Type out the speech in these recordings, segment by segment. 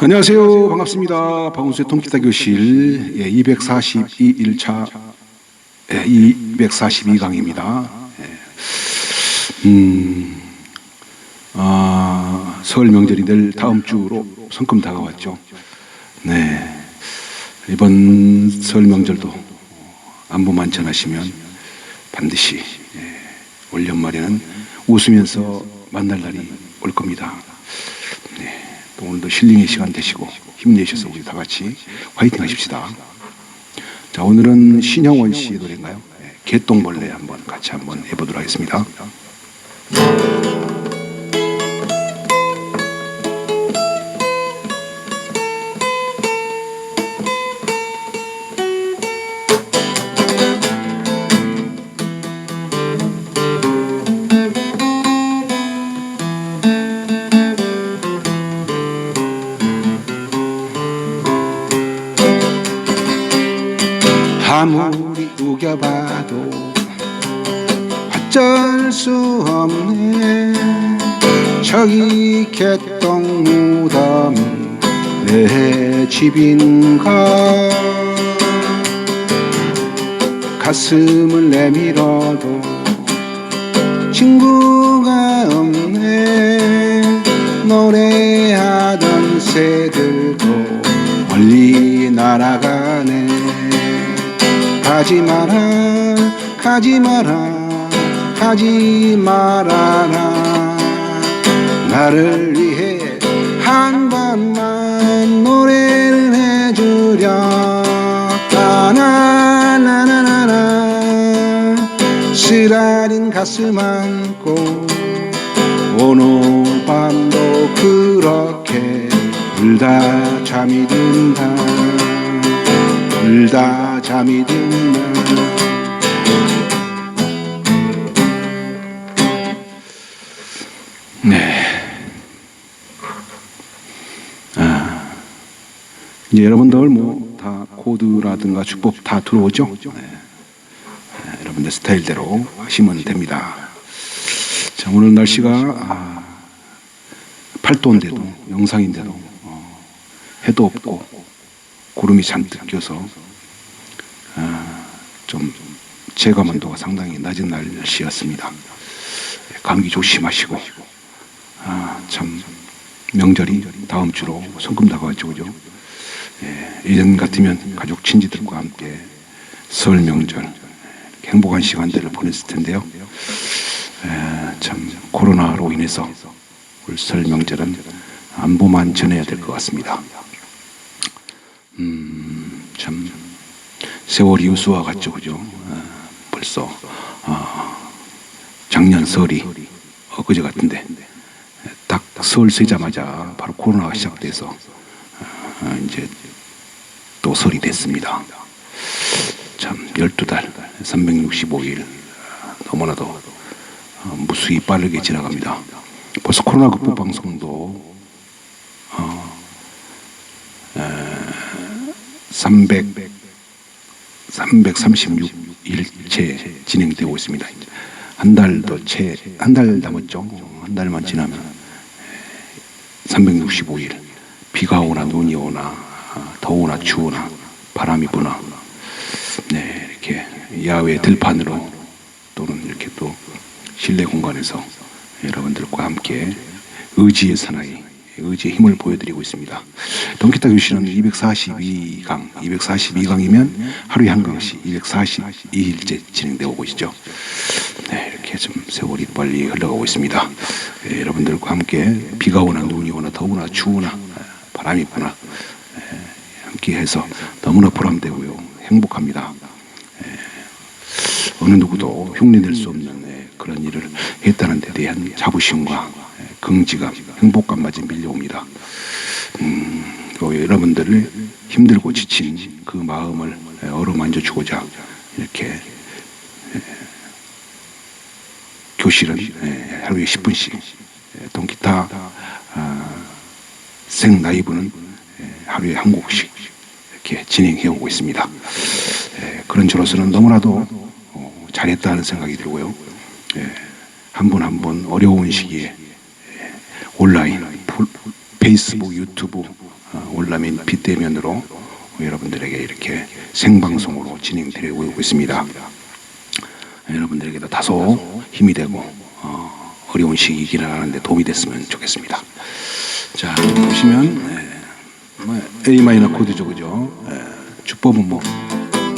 안녕하세요. 반갑습니다. 박원수의 통기타 교실 예, 242일차 예, 242강입니다. 예. 음, 아, 설 명절이 내일 다음 주로 성큼 다가왔죠. 네. 이번 설 명절도 안부 만찬하시면 반드시 예, 올 연말에는 웃으면서 만날 날이 올 겁니다. 네. 또 오늘도 힐링의 시간 되시고 힘내셔서 우리 다 같이 화이팅 하십시다. 자, 오늘은 신형원 씨의 노래인가요? 네, 개똥벌레 한번 같이 한번 해보도록 하겠습니다. 아무리 우겨봐도 어쩔 수 없네 저기 개똥 무덤이 내 집인가 가슴을 내밀어도 친구가 없네. 노래하던 새들도 멀리 날아가네 가지 마라 가지 마라 가지 말아라. 나를 위해 한 번만 노래를 해주려 나나나나나나 쓰라린 가슴 안고 오늘 밤도 그렇게 울다 잠이 든다 울다 잠이 든다 네. 아, 이제 여러분들 뭐 다 코드라든가 주법 다 들어오죠? 네. 네, 여러분들 스타일대로 하시면 됩니다. 자, 오늘 날씨가 아, 8도인데도 영상인데도 어, 해도 없고 구름이 잔뜩 껴서 아, 좀 체감 온도가 상당히 낮은 날씨였습니다. 감기 조심하시고 아, 참 명절이 다음 주로 성금 다가왔죠, 그죠? 예, 예전 같으면 가족 친지들과 함께 설 명절 행복한 시간들을 보냈을 텐데요. 에, 참 코로나로 인해서 올 설 명절은 안부만 전해야 될 것 같습니다. 음, 참 세월이 유수와 같죠, 그죠? 아, 벌써 아, 작년 설이 엊그제 같은데 딱설 세자마자 바로 코로나가 시작돼서 아, 이제 또 설이 됐습니다. 참 12달 365일 너무나도 어, 무수히 빠르게 지나갑니다. 벌써 코로나 극복 방송도 300 336일째 진행되고 있습니다. 한 달도 채 한 달 남았죠. 한 달만 지나면 365일 비가 오나 눈이 오나 아, 더우나 추우나 바람이 부나 네 이렇게 야외 들판으로 또는 이렇게 또 실내 공간에서 여러분들과 함께 의지의 사나이 의지의 힘을 보여드리고 있습니다. 동기타 교실은 242강, 242강이면 하루에 한 강씩 242일째 진행되고 있죠. 네, 이렇게 좀 세월이 빨리 흘러가고 있습니다. 예, 여러분들과 함께 비가 오나 눈이 오나 더우나 추우나 바람이 부나 예, 함께 해서 너무나 보람되고요 행복합니다. 예, 어느 누구도 흉내낼 수 없는 예, 그런 일을 했다는 데 대한 자부심과 예, 긍지감, 행복감마저 밀려옵니다. 음, 또 여러분들을 힘들고 지친 그 마음을 예, 어루만져 주고자 이렇게 예, 교실은 예, 하루에 10분씩 예, 동기타 아, 생 라이브는 예, 하루에 한 곡씩 이렇게 진행해 오고 있습니다. 예, 그런 저로서는 너무나도 어, 잘했다는 생각이 들고요. 한 분 한 분 어려운 시기에 예, 온라인, 폴- 페이스북, 유튜브 어, 월남인 빗대면으로 여러분들에게 이렇게 생방송으로 진행되고 있습니다. 여러분들에게도 다소 힘이 되고 어, 어려운 시기이긴 하는데 도움이 됐으면 좋겠습니다. 자 보시면 네, 뭐 A 마이너 코드죠, 그죠? 예, 주법은 뭐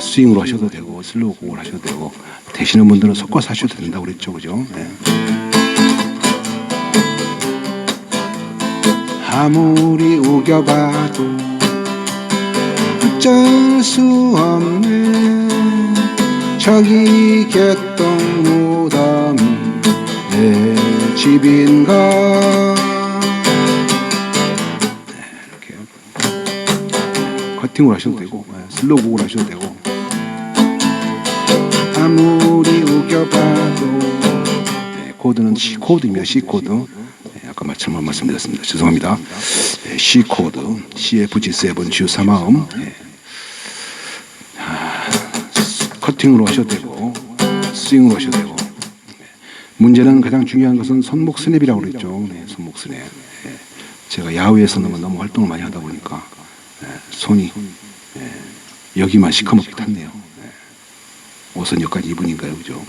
스윙으로 하셔도 되고 슬로우 곡을 하셔도 되고 되시는 분들은 섞어서 하셔도 된다고 그랬죠, 그죠? 예. 아무리 우겨봐도 어쩔 수 없네 저기 개똥 무덤이 내 집인가 네, 이렇게 커팅을 하셔도 되고 네, 슬로우 곡을 하셔도 되고. 아무리 우겨봐도 네, 코드는 C 코드입니다 C 코드? 네, 아까 마침 말씀드렸습니다. 죄송합니다. 네, C 코드 CFG7 G3마음. 네. 커팅으로 하셔도 되고 스윙으로 하셔도 되고. 네. 문제는 가장 중요한 것은 손목 스냅이라고 그랬죠. 네, 손목 스냅. 네. 제가 야외에서는 너무 활동을 많이 하다 보니까 네, 손이 네, 여기만 시커멓게 탔네요. 네. 옷은 여기까지 입으니까요? 그죠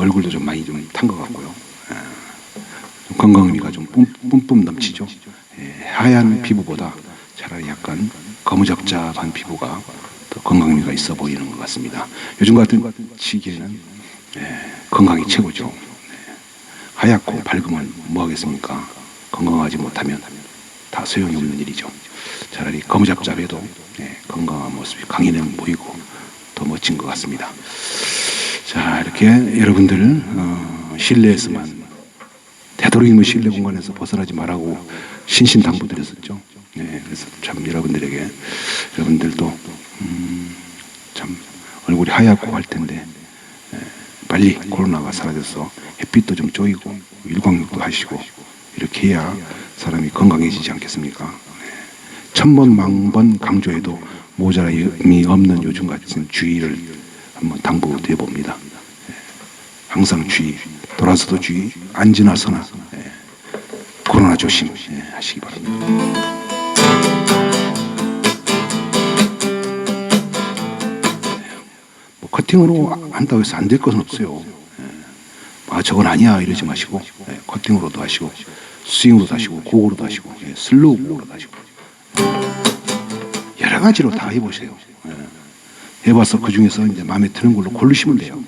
얼굴도 좀 많이 좀 탄 것 같고요. 예. 좀 건강 의미가 좀 뿜, 뿜뿜 넘치죠. 예, 하얀 피부보다 차라리 약간 거무잡잡한 피부가 더 건강 의미가 있어 보이는 것 같습니다. 요즘 같은 시기에는 예, 건강이 최고죠. 네. 하얗고 밝으면 뭐 하겠습니까? 건강하지 못하면 다 소용이 없는 일이죠. 차라리 거무잡잡해도 예, 건강한 모습이 강인해 보이고 더 멋진 것 같습니다 자 이렇게 여러분들 어, 실내에서만 되도록이면 실내 공간에서 벗어나지 말라고 신신 당부드렸었죠. 네, 그래서 참 여러분들에게 여러분들도 음, 참 얼굴이 하얗고 할 텐데 에, 빨리 코로나가 사라져서 햇빛도 좀 쪼이고 일광욕도 하시고 이렇게 해야 사람이 건강해지지 않겠습니까? 네. 천번 만번 강조해도 모자람이 없는 요즘 같은 주의를 한번 당부드려 봅니다. 항상 주의, 돌아서도 주의, 앉으나 서나 예. 코로나 조심 예, 하시기 바랍니다. 뭐 커팅으로 한다고 해서 안 될 것은 없어요. 예. 아 저건 아니야 이러지 마시고 예, 커팅으로도 하시고 스윙으로도 하시고 곡으로도 하시고 예, 슬로우 곡으로도 하시고 여러 가지로 다 해보세요. 예. 해봐서 그 중에서 이제 마음에 드는 걸로 고르시면 돼요.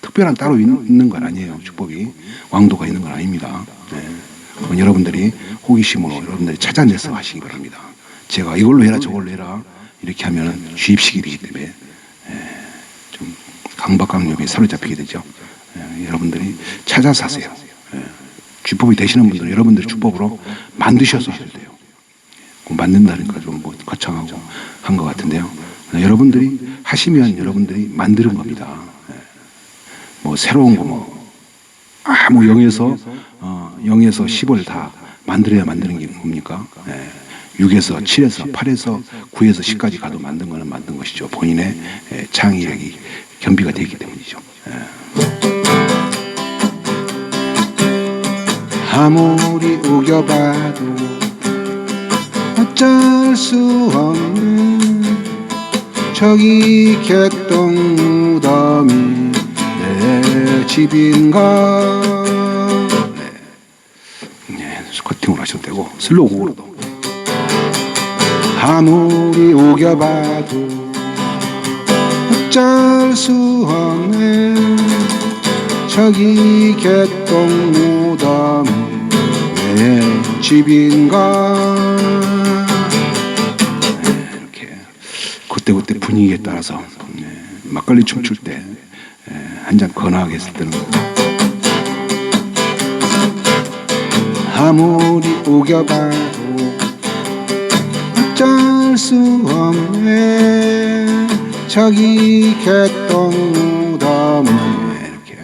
특별한 따로 있는, 건 아니에요. 축복이 왕도가 있는 건 아닙니다. 네. 그건 여러분들이 호기심으로 여러분들이 찾아내서 하시기 바랍니다. 제가 이걸로 해라 저걸로 해라 이렇게 하면 주입식이 되기 때문에 예, 좀 강박강력에 사로잡히게 되죠. 예, 여러분들이 찾아서 하세요. 예. 주법이 되시는 분들은 여러분들이 주법으로 만드셔서 하셔야 돼요. 그 만든다니까 좀 뭐 거창하고 한 것 같은데요. 여러분들이 하시면 여러분들이 만드는 겁니다. 예. 뭐 새로운 거 뭐, 아, 뭐 0에서, 어, 0에서 10을 다 만들어야 만드는 게 뭡니까? 예. 6에서 7에서 8에서 9에서 10까지 가도 만든 거는 만든 것이죠. 본인의 예, 창의력이 겸비가 되기 때문이죠. 예. 아무리 우겨봐도 어쩔 수 없는 저기 개똥 무덤이 내 집인가? 네. 네, 커팅으로 하셔도 되고 슬로우 곡으로도. 아무리 우겨봐도 어쩔 수 없네. 저기 개똥 무덤이 내 집인가 그때그때 분위기에 따라서 네, 막걸리 춤출 때 한 잔 건하게 했을 때는. 아무리 우겨봐도 어쩔 수 없네. 저기 개똥 무덤에 이렇게.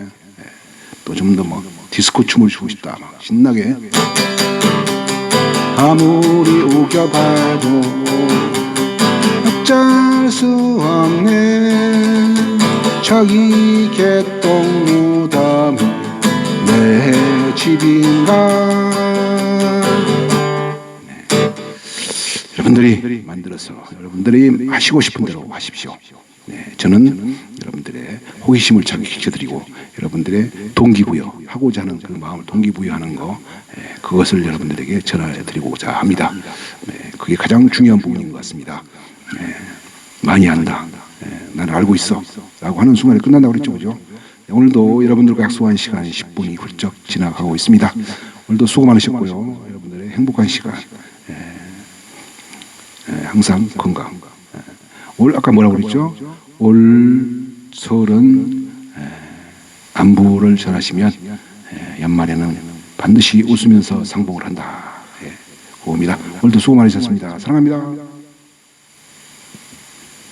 또 좀 더 뭐 디스코 춤을 추고 싶다. 막 신나게. 아무리 우겨봐도 어쩔 저기 개똥 무덤이 내 집인가 여러분들이 만들어서 여러분들이 하시고 싶은 대로 하십시오. 네, 저는 여러분들의 호기심을 자극시켜드리고 여러분들의 동기부여 하고자 하는 그 마음을 동기부여하는 거 예, 그것을 여러분들에게 전해드리고자 합니다. 네, 그게 가장 중요한 부분인 것 같습니다. 예, 많이 안다. 예, 나는 알고 있어. 라고 하는 순간에 끝난다고 그랬죠. 그죠? 네, 오늘도 여러분들과 약속한 시간 10분이 훌쩍 지나가고 있습니다. 오늘도 수고 많으셨고요. 여러분들의 행복한 시간. 예, 예, 항상 건강. 예, 올 아까 뭐라고 그랬죠? 올 설은 예, 안부를 전하시면 예, 연말에는 반드시 웃으면서 상봉을 한다. 예, 그겁니다. 오늘도 수고 많으셨습니다. 사랑합니다.